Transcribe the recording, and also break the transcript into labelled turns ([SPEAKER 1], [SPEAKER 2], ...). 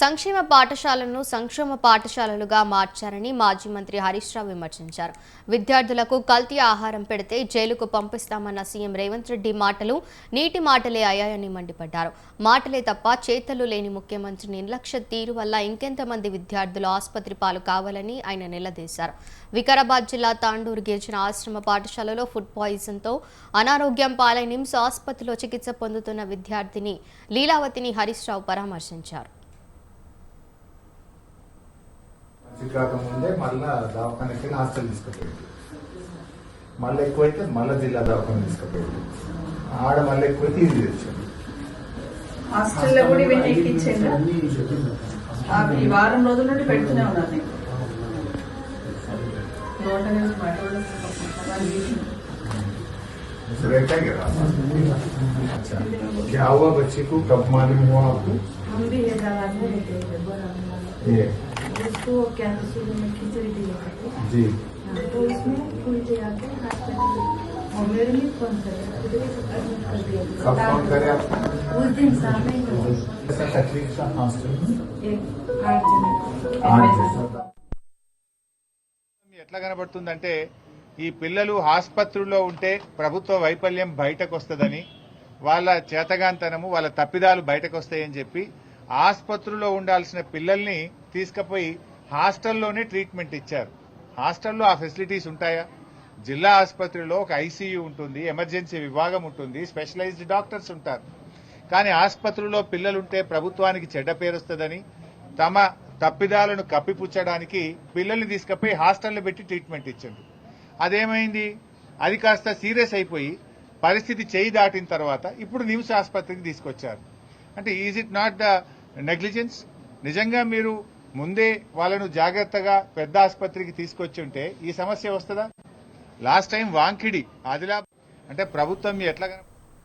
[SPEAKER 1] సంక్షేమ పాఠశాలను సంక్షేమ పాఠశాలలుగా మార్చారని మాజీ మంత్రి హరీష్ రావు విమర్శించారు. విద్యార్థులకు కల్తీ ఆహారం పెడితే జైలుకు పంపిస్తామన్న సీఎం రేవంత్ రెడ్డి మాటలు నీటి మాటలే అయ్యాయని మండిపడ్డారు. మాటలే తప్ప చేతలు లేని ముఖ్యమంత్రి నిర్లక్ష్య తీరు వల్ల ఇంకెంతమంది విద్యార్థులు ఆసుపత్రి పాలు కావాలని ఆయన నిలదీశారు. వికారాబాద్ జిల్లా తాండూరు గెలిచిన ఆశ్రమ పాఠశాలలో ఫుడ్ పాయిజన్తో అనారోగ్యం పాలై నిమ్స్ ఆసుపత్రిలో చికిత్స పొందుతున్న విద్యార్థిని లీలావతిని హరీష్ రావు పరామర్శించారు.
[SPEAKER 2] మంచి కాకముందే మళ్ళా దవాఖానకి వెళ్ళి హాస్టల్ తీసుకుపోయింది మళ్ళీ ఎక్కువైతే మళ్ళీ జిల్లా దవాఖాన తీసుకుపోయింది ఆడ మళ్ళీ ఎక్కువైతే ఇది తెచ్చింది
[SPEAKER 3] హాస్టల్లో కూడా ఇవన్నీ ఎక్కించాను ఈ వారం రోజుల నుండి పెడుతూనే ఉన్నాను నేను నోట నుంచి మాట కూడా అవన్నీ చేసింది.
[SPEAKER 2] रहता है क्या अच्छा क्या हुआ बच्चे को कब मालूम हुआ आपको
[SPEAKER 4] हम भी हैदराबाद में रहते हैं बोरा में
[SPEAKER 2] ये
[SPEAKER 4] उसको क्या तो सुबह में खिचड़ी दिया करते
[SPEAKER 2] जी
[SPEAKER 4] हाँ, तो उसमें उल्टे आके हॉस्पिटल और मेरे लिए फोन करे फिर एडमिट कर दिया
[SPEAKER 2] कब फोन करे आपको
[SPEAKER 4] उस दिन शाम में ही
[SPEAKER 2] ऐसा तकलीफ था हॉस्टल में
[SPEAKER 4] एक आठ जने को
[SPEAKER 2] आठ
[SPEAKER 4] एडमिट
[SPEAKER 2] दिन था।
[SPEAKER 5] ఎట్లా కనబడుతుందంటే ఈ పిల్లలు ఆసుపత్రుల్లో ఉంటే ప్రభుత్వ వైఫల్యం బయటకు వస్తుందని వాళ్ళ చేతగాంతనము వాళ్ళ తప్పిదాలు బయటకు వస్తాయని చెప్పి ఆసుపత్రిలో ఉండాల్సిన పిల్లల్ని తీసుకుపోయి హాస్టల్లోనే ట్రీట్మెంట్ ఇచ్చారు. హాస్టల్లో ఆ ఫెసిలిటీస్ ఉంటాయా? జిల్లా ఆసుపత్రిలో ఒక ఐసీయూ ఉంటుంది ఎమర్జెన్సీ విభాగం ఉంటుంది స్పెషలైజ్డ్ డాక్టర్స్ ఉంటారు. కానీ ఆసుపత్రిలో పిల్లలుంటే ప్రభుత్వానికి చెడ్డ పేరు వస్తుందని తమ తప్పిదాలను కప్పిపుచ్చడానికి పిల్లల్ని తీసుకుపోయి హాస్టల్లో పెట్టి ట్రీట్మెంట్ ఇచ్చింది. అదేమైంది? అది కాస్త సీరియస్ అయిపోయి పరిస్థితి చేయి దాటిన తర్వాత ఇప్పుడు నిమ్స్ ఆసుపత్రికి తీసుకొచ్చారు. అంటే is it not the negligence? నిజంగా మీరు ముందే వాళ్ళను జాగ్రత్తగా పెద్ద ఆసుపత్రికి తీసుకొచ్చి ఉంటే ఈ సమస్య వస్తుందా? Last time Wankidi Adilabad. అంటే ప్రభుత్వం ఎట్లా